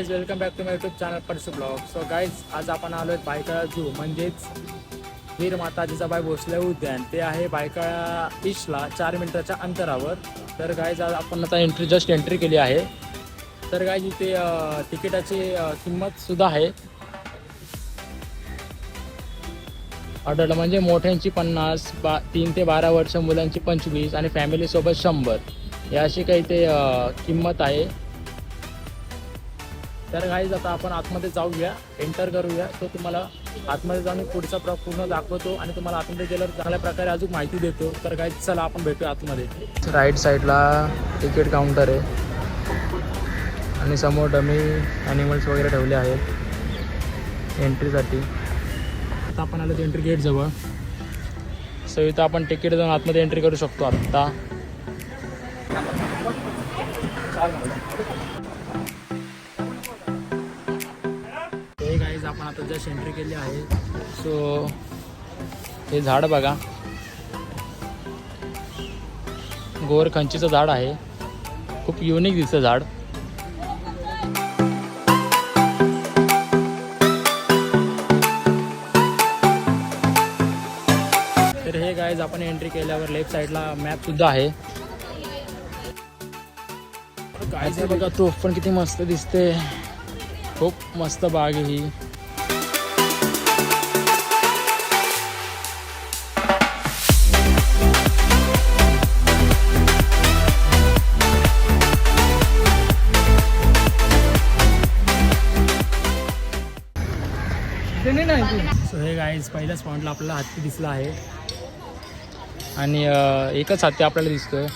Guys welcome back to my YouTube channel Parsu blog so guys आज आपण आलो आहे बायकाळा झू म्हणजेच वीर माता जिजाबाई भोसले उद्यान. ते आहे बायकाळा ईशला चार मिनिटाच्या अंतरावर. तर गाईज आज आपण आता एंट्री जस्ट एंट्री केली आहे. तर गाईज इथे तिकिटाची किंमतसुद्धा किंमत सुद्धा आहे. अडल्ट म्हणजे मोठ्यांची पन्नास बा तीन ते बारा वर्ष मुलांची पंचवीस आणि फॅमिलीसोबत शंभर. या अशी काही ते किंमत आहे. तर गाईज आता आपण आतमध्ये जाऊया एंटर करूया. तो तुम्हाला आतमध्ये जाऊन पुढचा प्र पूर्ण दाखवतो आणि तुम्हाला आतमध्ये गेल्यावर चांगल्या प्रकारे अजून माहिती देतो. तर गाईज चला आपण भेटूया आतमध्ये. राईट साईडला तिकीट काउंटर आहे. आणि समोर डमी ॲनिमल्स वगैरे ठेवले आहेत. एंट्रीसाठी आता आपण आलो एंट्री गेट जवळ. सो इथं आपण तिकीट जाऊन आतमध्ये एंट्री करू शकतो आत्ता आता जस्ट एंट्री केली आहे. सो हे झाड बघा. गोरखंचीचं झाड आहे. खूप युनिक दिसतं झाड. तर हे गाईज आपण एंट्री केल्यावर लेफ्ट साईडला मॅप सुद्धा आहे. गायचं बघा तोफ पण किती मस्त दिसते खूप मस्त बाग आहे ही. पहिल्याच पॉईंटला आपल्याला हत्ती दिसला आहे. आणि एकच हत्ती आपल्याला दिसतोय.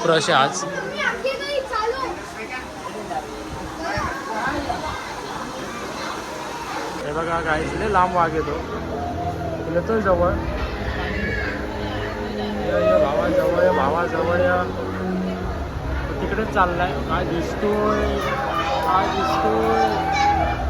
खूप रश आहे आज. हे बघा काय लय लांब वाघ येतो. येतो जवळ. भावाजवळ ये या भावाजवळ या. तिकडेच चाललाय. काय दिसतोय? काय दिसतोय?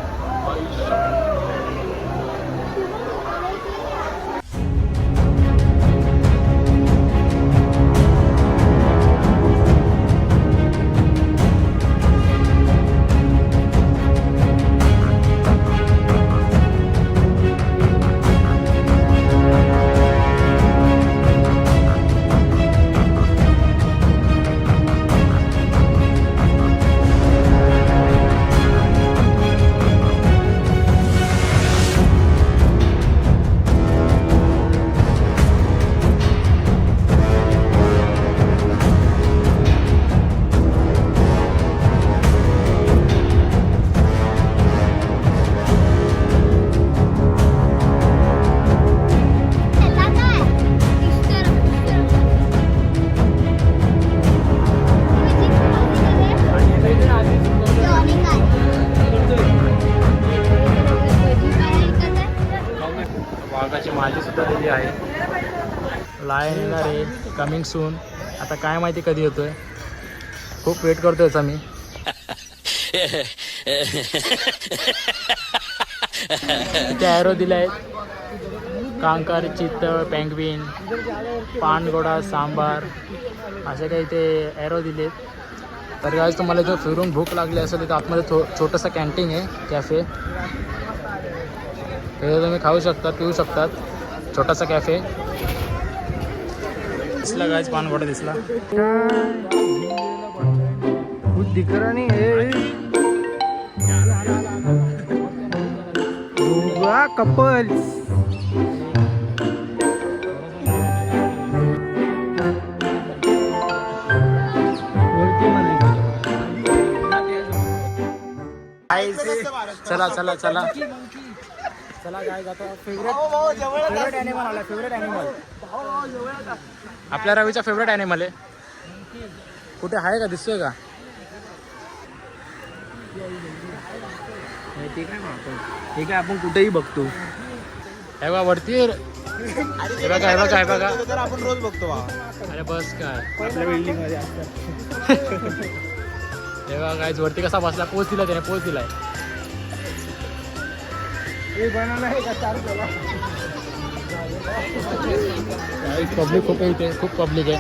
कमिंग सून आता काय माहिती कधी येतोय? खूप वेट करतोय याचा मी. इथे ॲरो दिले आहेत कांकार चित्तळ पँगविन पानगोडा सांबार असे काही ते ॲरो दिलेत. तर आज तुम्हाला जर फिरून भूक लागली असेल तर आतमध्ये थो छोटंसं कॅन्टीन आहे कॅफे तिथे तुम्ही खाऊ शकता पिऊ शकतात. छोटासा कॅफे दिसला गायच पानगोडा दिसला. रहा नहीं है कपल्स चला चला चला. चला काय आता फेवरेट फेवरेट अॅनिमल आला फेवरेट अॅनिमल आपल्या रवीचा फेवरेट अॅनिमल आहे. कुठे आहे का? दिसतोय का? ते काय आपण. हे काय आपण कुठेही बघतो. हे बघा वरती हे बघा हे बघा हे बघा. तर आपण रोज बघतो बा. अरे बस काय. आपल्या बिल्डिंगमध्ये हे बघा वरती कसा बसला? पोच दिला त्याने पोच दिलाय. पब्लिक खूप आहे इथे खूप पब्लिक आहे.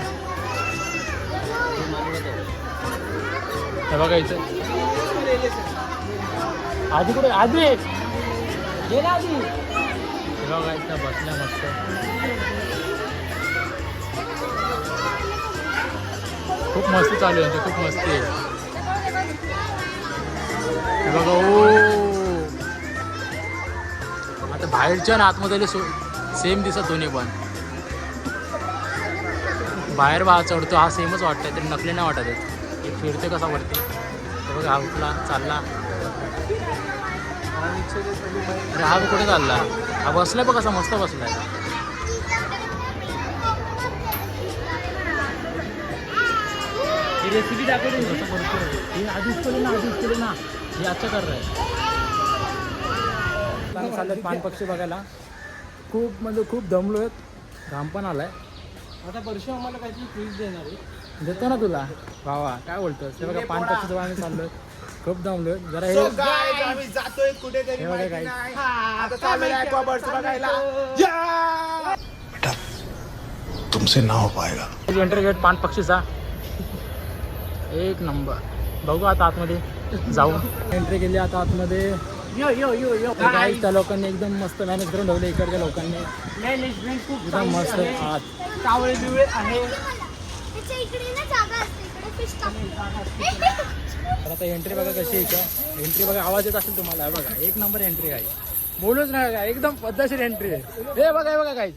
हे बघा इथे. आधी कुठे? आधी! गेला आधी. हे बघा इथं बसल्या मस्त. खूप मस्ती चालू आहे खूप मस्ती आहे. हे बघा ओ! आता बाहेरच्या आणि आतमध्ये सेम दिसत दोन्ही पण. बाहेर बा चढतो हा सेमच वाटतंय तरी नकली नाही वाटत आहेत. एक फिरते कसा वरती. बघा हा उठला चालला. अरे हा कुठे चालला? हा बसलाय बघ कसा मस्त बसलाय. रेसिपी दाखवली हे आधीच केली ना आधीच केली ना. हे आजचं कर चाललं पान पक्षी बघायला. खूप म्हणजे खूप दमलो आहेत घाम पण आलाय. आता परशु आम्हाला काहीतरी फ्रीज देणार आहे. देतो ना तुला. भावा काय बोलतोस? हे बघा पान पक्षी जवळ आम्ही चाललोय. खूप दमलोय. जरा हे आम्ही जातोय कुठेतरी माहिती. नाही. आता चाललोय बघायला! तुमसे ना हो पाएगा एंट्री गेट पान पक्षीचा. एक नंबर. बघू आता आतमध्ये. जाऊ. एंट्री केली आता आतमध्ये. यो यो यो यो. काय त्या लोकांनी एकदम मस्त मॅनेज करून ठेवले इकडच्या लोकांनी. मॅनेजमेंट खूप एकदम मस्त आहे. आत. कावळे बिवळे आहे. त्याच्या इकडे ना जागा असते इकडे फिश तर आता एंट्री बघा कशी आहे का एंट्री बघा आवाज येत असेल तुम्हाला. हे बघा एक नंबर एंट्री आहे. बोलूच नाही का एकदम पद्धतशीर एंट्री आहे. हे बघा हे बघा काही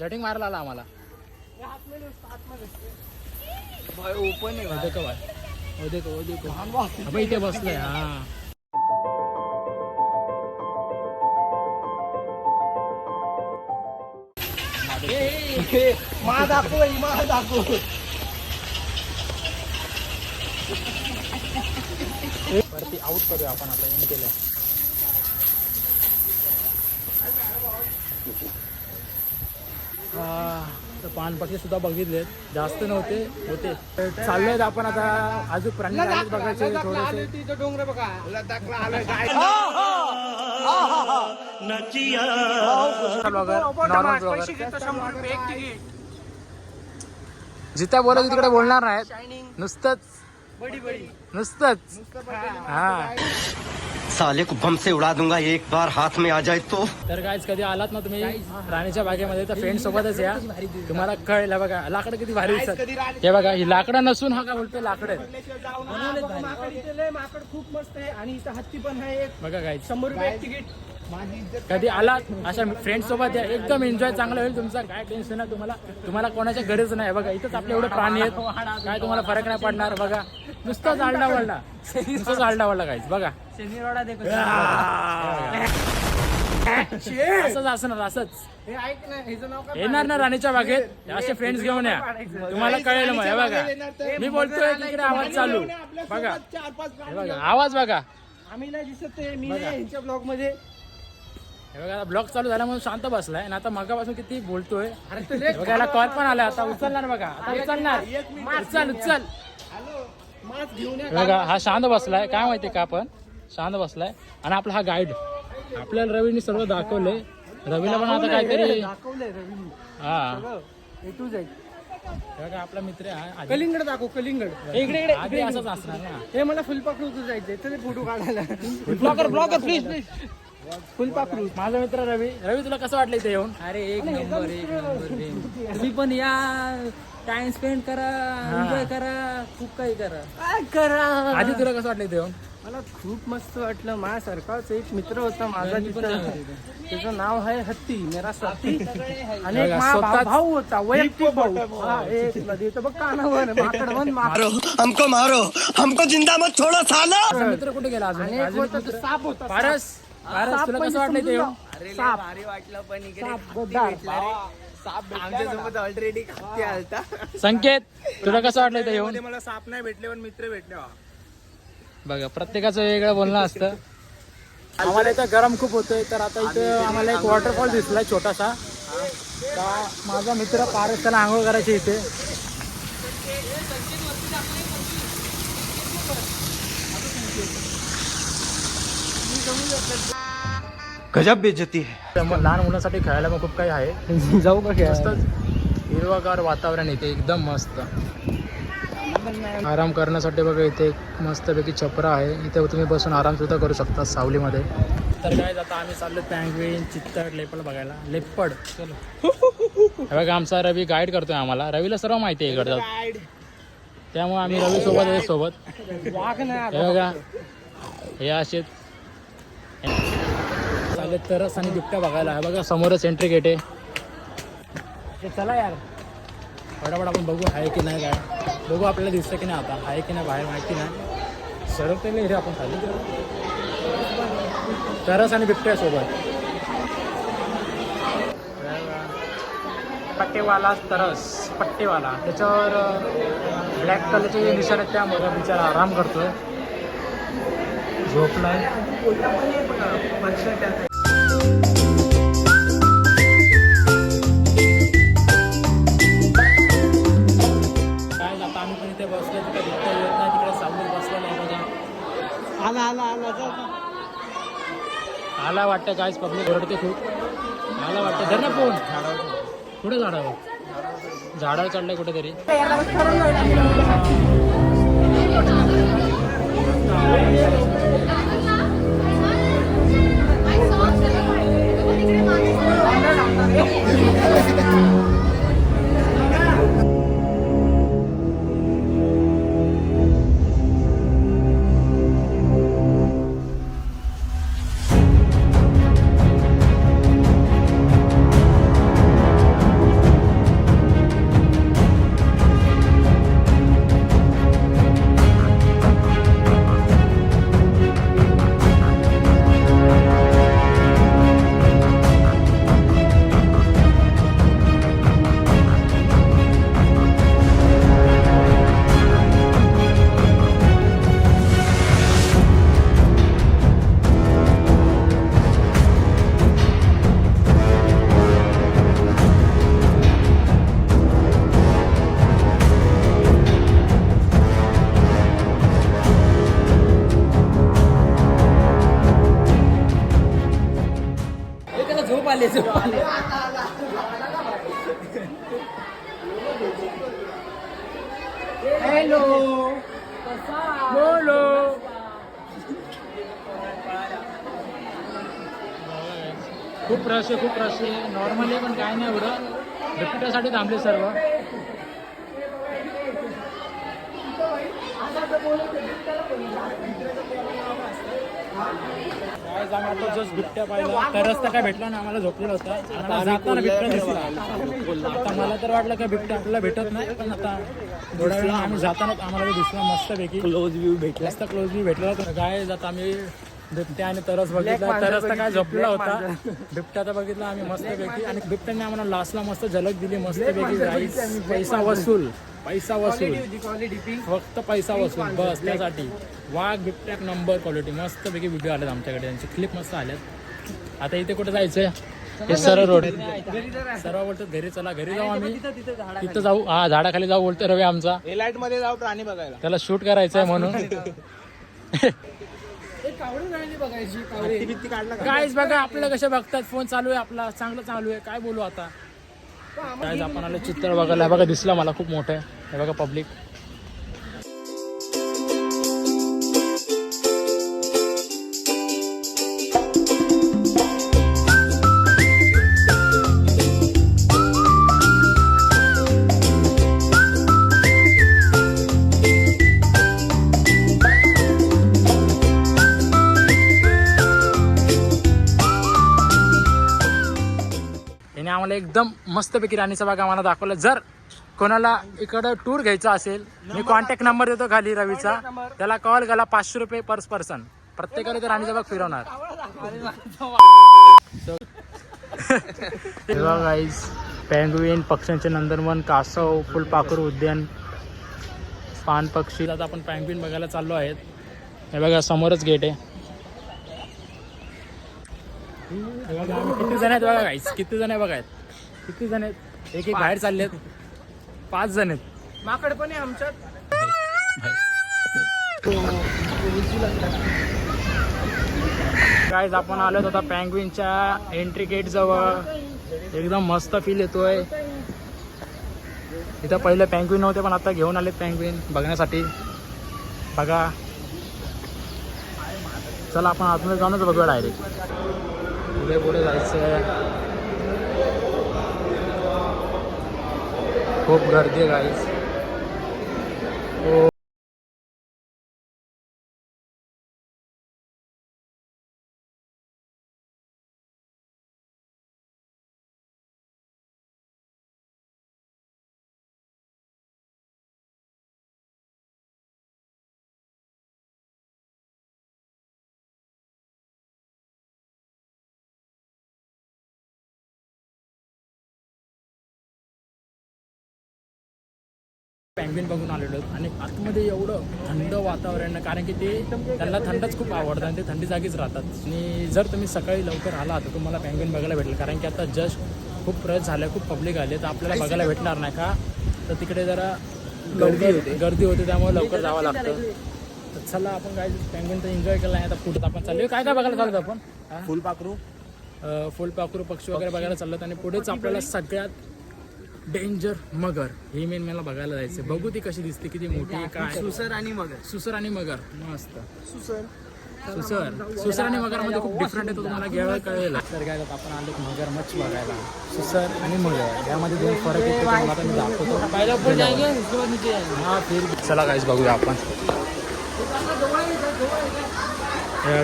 झटिंग मारायला आला आम्हाला. ओपन आहे. ओ देखो भाई. ओ देखो ओ देखो. अबे इथे बसलोय हा. मा दाखव मा दाखव. वरती आउट करूया आपण आता एंड केलं तर पानपक्षी सुद्धा बघितले जास्त नव्हते होते. चाललोय आपण आता अजून प्राणी बघायचे थोडेसे. तिथं डोंगर बघा. तिकीट जिथे बोलत तिकडे बोलणार नाहीत. नुसतंच. बडी बडी. नुसतंच. हा. साले को बम से उड़ा दूंगा एक बार हाथ में आ जाए तो। तर कायच कधी आलात ना तुम्ही राणीच्या बागेमध्ये तर फ्रेंड सोबतच या. तुम्हाला कळलं बघा लाकडं किती भारी दिसतात. हे बघा ही लाकडं नसून हा काय बोलतोय लाकडं माकड खूप मस्त आहे आणि इथं हत्ती पण आहे बघा काय शंभर रुपये तिकीट कधी आलात? अशा फ्रेंड सोबत या. एकदम एन्जॉय चांगलं होईल तुमचा. काय टेन्शन आहे तुम्हाला. तुम्हाला कोणाच्या गरज नाही. बघा इथंच आपले एवढे प्राणी आहेत. काय तुम्हाला फरक नाही पडणार. बघा. नुसतं जाळडा वळला नुसतं जाळडा वळला काहीच बघा. देखो. असंच असणार असंच. हे ऐक ना ह्याचं नाव काय येणार ना राणीच्या बागेत? असे फ्रेंड्स घेऊन या. तुम्हाला कळेल मग हे बघा. मी बोलतोय तिकडे आवाज चालू. बघा. चार पाच हे बघा. आवाज बघा. आम्ही नाही दिसत मी नाही ब्लॉगमध्ये हे बघा ब्लॉक चालू झाला म्हणून शांत बसलाय. आणि आता मगापासून किती बोलतोय. हे बघा याला कॉल पण आला आता. उचलणार बघा. आता उचलणार. उचल उचल मास्क घेऊन हे बघा हा शांत बसलाय. काय माहितीये का आपण? शांत बसलाय. आणि आपला हा गाईड आपल्याला रवीने सर्व दाखवलंय. रवीला पण आता काहीतरी हा. हे बघा आपला मित्र आहे आधी- कलिंगड दाखव कलिंगड. इकडे इकडे. आधी असंच असणार ना. हे मला फुलपाखरू जायचंय. तर फोटो काढायला. ब्लॉगर ब्लॉगर प्लीज प्लीज फुलपाखरू माझा मित्र रवी. रवी तुला कसं वाटलं इथे येऊन? अरे एक नंबर एक नंबर तुम्ही पण या. टाइम स्पेंड करा एन्जॉय करा खूप काही करा. काय करा? आधी तुला कसं वाटलं येऊन? मला खूप मस्त वाटलं. माझ्यासारखाच एक मित्र होता माझा तिथं. त्याचं नाव आहे हत्ती मेरा साथी आणि एक मा- भाऊ होता वैयक्तिक भाऊ. हा, एक नदी तर बघ कानावर माकडवन माकड. हमको मारो हमको जिंदा मत छोड़ो सालो. मित्र कुठे गेला अजून? आणि एक अजून होता तो साप होता पारस. पारस साप तुला म्हणजे कसं वाटलं समजून जा. साप. भारी वाटलं पण इकडे. साप गद्दार आमच्यासोबत ऑलरेडी आलता. संकेत तुला कसं वाटलं इथे येऊन? मला साप नाही भेटले पण मित्र भेटले. बघा प्रत्येकाचं वेगळं बोलणं असतं. आम्हाला इथं गरम खूप होतंय तर आता इथं आम्हाला एक वॉटरफॉल दिसलाय छोटासा. माझा मित्र पारस त्याला आंघोळ करायची इथे. गजब बेइज्जती है। त्यामुळे लहान मुलांसाठी खेळायला पण खूप काही आहे. जाऊ का मस्त हिरवागार वातावरण इथे एकदम मस्त. आराम करण्यासाठी बघा इथे एक मस्तपैकी छपरा आहे. इथे तुम्ही बसून आराम सुद्धा करू शकता सावलीमध्ये. तर काय आता आम्ही चाललो पँग्विन चित्तड लेपड बघायला. लेपड. चलो. हे बघा आमचा रवी गाईड करतोय आम्हाला. रवीला सर्व माहिती आहे इकडचं. त्यामुळे आम्ही रवी सोबत आहे सोबत. हे बघा. हे असे आले तरस आणि बिबट्या बघायला. आहे बघा समोरच एंट्री गेट आहे. ते चला यार. फटाफट आपण बघू आहे की नाही काय. बघू आपल्याला दिसतं की नाही आता. आहे की नाही बाहेर माहिती नाही. सरकते रे आपण खाली. तरस आणि बिबट्या सोबत. पट्टेवाला तरस पट्टेवाला. त्याच्यावर ब्लॅक कलरचे जे निशाण आहेत त्यामध्ये बिचारा आराम करतोय. झोपलाय. आला आला आला जा, जा. आला वाटतं कायच पब्लिक ओरडते खूप. आला वाटतं धर ना फोन कुठे झाडावर? झाडावर चढलंय कुठेतरी. आहे. नॉर्मल आहे पण काय नाही एवढं. बिबट्यासाठी थांबले सर्व. आता जस्ट बिबट्या पाहिला तरच तर काय भेटला ना आम्हाला झोपलेला होता. आम्हाला जाताना बिबट्या दिसला. आता मला तर वाटलं का बिबट्या आपल्याला भेटत नाही पण आता थोड्या वेळा आम्ही जाताना आम्हाला तो दिसला मस्तपैकी. क्लोज व्ह्यू भेटला. जास्त क्लोज व्ह्यू भेटला. होता काय जात आम्ही बिबट्या आणि तरस बघितला. तरस तर काय black होता. बिबट्या तर बघितला आम्ही मस्तपैकी. आणि बिबट्याने आम्हाला लास्टला मस्त झलक दिली मस्तपैकी जाईस पैसा वसूल पैसा वसूल. फक्त पैसा वसूल. बस त्यासाठी. वाघ बिबट्या नंबर क्वालिटी मस्त पैकी व्हिडिओ आल्यात आमच्याकडे. त्यांचे क्लिप मस्त आल्यात आता इथे कुठे जायचंय? हे सरळ रोड सर्व बोलतो घरी चला घरी जाऊ आम्ही. तिथं जाऊ. हा झाडाखाली जाऊ बोलतो रवी आमचा. लाइटमध्ये जाऊ प्राणी बघायला. त्याला शूट करायचंय म्हणून बघायची कावळी भीती काढला का? कायच बघा आपल्याला कशा बघतात? फोन चालू आहे आपला चांगलं चालू आहे. काय बोलू आता? काय आपण आलो चित्र बघायला. बघा दिसला मला खूप मोठं आहे. हे बघा पब्लिक तुम्हाला एकदम मस्तपैकी राणीचा बाग आम्हाला दाखवलं. जर कोणाला इकडं टूर घ्यायचा असेल मी कॉन्टॅक्ट नंबर देतो खाली रवीचा. त्याला कॉल केला पाचशे रुपये पर पर्सन प्रत्येकाला ते राणीचा बाग फिरवणार. गाईज पँगविन पक्ष्यांचे नंदनवन कासव फुलपाखरू उद्यान पान पक्षी. आता आपण पँगविन बघायला चाललो आहेत. हे बघा समोरच गेट आहे. किती जण आहेत बघा गाईस किती जण आहे बघा किती जण आहेत? एक एक बाहेर चालले आहेत. पाच जण आहेत. माकड पण आहे आमच्यात. गाईज आपण आलो आता पँग्विनच्या एंट्री गेट जवळ. एकदम मस्त फील येतोय. इथं पहिले पँग्विन नव्हते पण आता घेऊन आलेत पँग्विन बघण्यासाठी. बघा. चला आपण आतमध्ये जाऊनच बघूया डायरेक्ट पुढे पुढे जायचं खूप गर्दी आहे गाईज पँग्विन बघून आलेलो आणि आतमध्ये एवढं थंड वातावरण आहे कारण की ते त्यांना थंडच खूप आवडतं आणि ते थंडी जागीच राहतात. आणि जर तुम्ही सकाळी लवकर आला तर तुम्हाला पँग्विन बघायला भेटेल कारण की आता जस्ट खूप प्रयत्न झाले खूप पब्लिक आले तर आपल्याला बघायला भेटणार नाही का? तर तिकडे जरा गर्दी होते. गर्दी होते त्यामुळे लवकर जावं लागतं. तर चला आपण काय पँग्विन तर एन्जॉय केला आहे आता पुढे आपण चाललो काय काय बघायला चाललो आपण? फुलपाखरू. फुलपाखरू पक्षी वगैरे बघायला चाललं आणि पुढेच आपल्याला सगळ्यात डेंजर मगर ही मेन मला बघायला जायचं बघू ती कशी दिसते किती मोठी आहे, काय सुसर आणि मगर. सुसर आणि मगर. मस्त. सुसर. सुसर. सुसर आणि मगरमध्ये खूप डिफरंट आहे तो तुम्हाला घ्यायला कळेल तर काय आता आपण आलो मगर मच्छ बघायला. सुसर आणि मगर. यामध्ये दोन फरक आहे ते तुम्हाला आता मी दाखवतो हा फिर. चला गाईज बघूया आपण.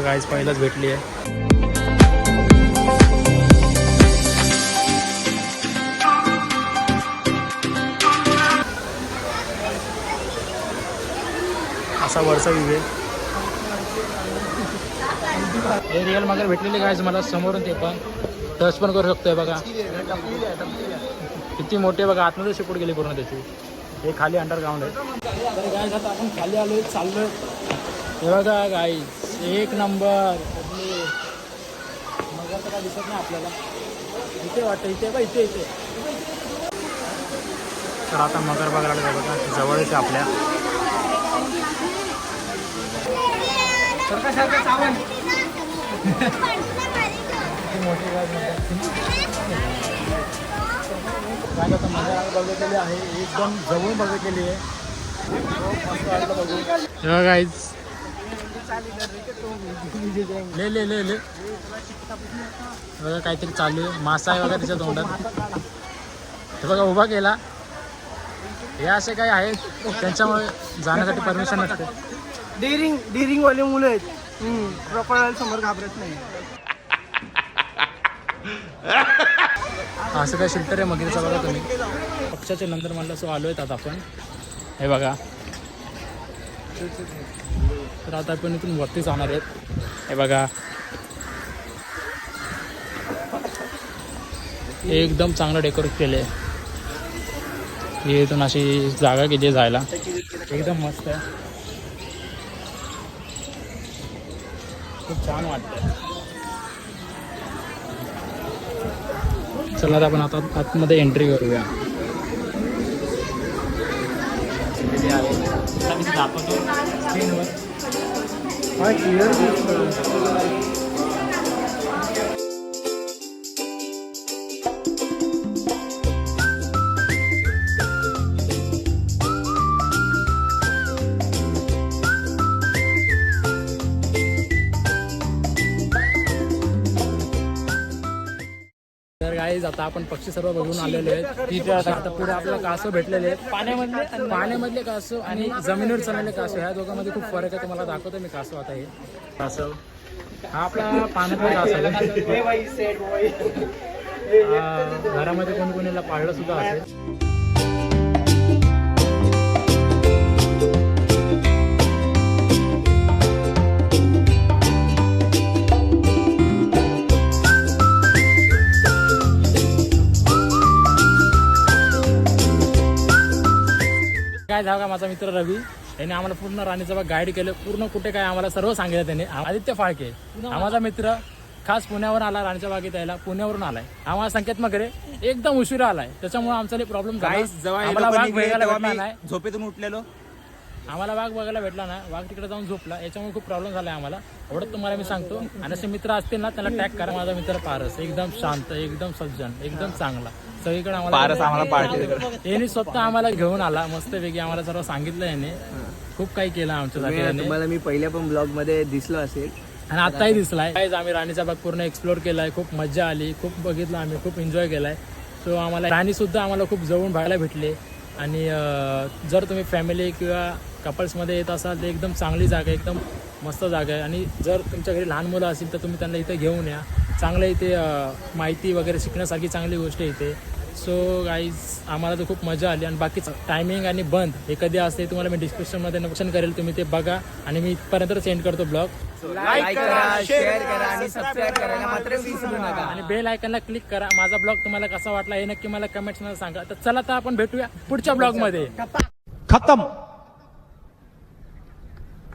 गाईज पहिलंच भेटली आहे. असा वरचा व्ह्यू आहे. हे रिअल मगर भेटलेले गाईज मला समोरून ते पण. टच पण करू शकतोय बघा. किती मोठे बघा आतमध्ये शिपूट गेली पूर्ण त्याची. हे खाली अंडरग्राऊंड आहे. तर गाय आता आपण खाली आलोय चाललोय. हे बघा गाईज एक नंबर मगर तर काय दिसत नाही आपल्याला. इथे वाटतं इथे बघा इथे इथे. तर आता मगर बघायला बघा जवळच आहे आपल्या सरका सरका सावन किती मोठी गाय काय आता मगर बघितलेली आहे एकदम जवळून बघितलेली आहे. मस्त वाटलं बघू गाईज ले ले ले ले. बघा काहीतरी चालू आहे. मासा आहे बघा त्याच्या तोंडात. हे बघा उभा केला. हे असे काही आहेत त्यांच्यामुळे जाण्यासाठी परमिशन नसते. डेअरिंग डेअरिंग वाले मुलं आहेत. क्रोकोडाईल समोर घाबरत नाही. असं काय शिल्टर आहे मगिरीचा बघा तुम्ही. पक्षाच्या नंतर म्हणलं सो आलो आहेत आता आपण. हे बघा. तर आता आपण इथून वरती जाणार आहेत. हे बघा. एकदम चांगलं डेकोरेट केलं आहे हे इथून अशी जागा केली जायला. एकदम मस्त आहे. खूप छान वाटतं चला आता आपण आता आतमध्ये एंट्री करूया. दाखवतो तर गाईज आता आपण पक्षी सर्व बघून आलेले आहेत. तिथे आता पुढे आपल्याला कासव भेटलेले आहेत. पाण्यामधले? पाण्यामधले कासव आणि जमिनीवर चाललेले कासव ह्या दोघांमध्ये खूप फरक आहे तुम्हाला दाखवतो मी कासव आता हे. कासव. हा आपला पाण्यातला कासव घरामध्ये कोणी कोणीला पाळलं सुद्धा असेल. झाला का माझा मित्र रवी? याने आम्हाला पूर्ण राणीचा बाग गाईड केलं. पूर्ण कुठे काय आम्हाला सर्व सांगितलं त्याने. आदित्य फाळके हा माझा मित्र. खास पुण्यावरून आला राणीच्या बागेत यायला. पुण्यावरून आलाय. आम्हाला संकेत रे. एकदम उशिरा आलाय. त्याच्यामुळे आमचा प्रॉब्लेम गाईस आम्हाला नाही. झोपेतून उठलेलो. आम्हाला वाघ बघायला भेटला ना वाघ तिकडे जाऊन झोपला. याच्यामुळे खूप प्रॉब्लेम झाला आम्हाला. एवढं तुम्हाला मी सांगतो. आणि असे मित्र असतील ना त्याला टॅग करा. माझा मित्र पारस एकदम शांत एकदम सज्जन एकदम चांगला. सगळीकडे पारस आम्हाला याने स्वतः आम्हाला घेऊन आला. मस्त वेगळी आम्हाला सर्व सांगितलं याने. खूप काही केलं आमच्यासाठी तुम्हाला मी पहिल्या पण ब्लॉगमध्ये दिसलो असेल. आणि आत्ताही दिसलाय. आम्ही राणीचा बाग पूर्ण एक्सप्लोर केलाय. खूप मजा आली. खूप बघितलं आम्ही. खूप एन्जॉय केलाय. सो आम्हाला राणी सुद्धा आम्हाला खूप जवळून बघायला भेटले. आणि जर तुम्ही फॅमिली किंवा कपल्समध्ये येत असाल तर एकदम चांगली जागा आहे एकदम मस्त जागा आहे. आणि जर तुमच्या घरी लहान मुलं असतील तर तुम्ही त्यांना इथे घेऊन या. चांगलं इथे माहिती वगैरे शिकण्यासारखी चांगली गोष्ट आहे इथे. सो गाईज आम्हाला तर खूप मजा आली. आणि बाकीचं टायमिंग आणि बंद हे कधी असते तुम्हाला मी डिस्क्रिप्शनमध्ये नोशन करेल. तुम्ही ते बघा. आणि मी इथपर्यंत सेंड करतो ब्लॉग लाईक करा शेअर करा आणि सबस्क्राईब करायला मात्र विसरू नका. आणि बेल आयकनला क्लिक करा. माझा ब्लॉग तुम्हाला कसा वाटला हे नक्की मला कमेंट्समध्ये सांगा. तर चला तर आपण भेटूया पुढच्या ब्लॉगमध्ये. खत्म.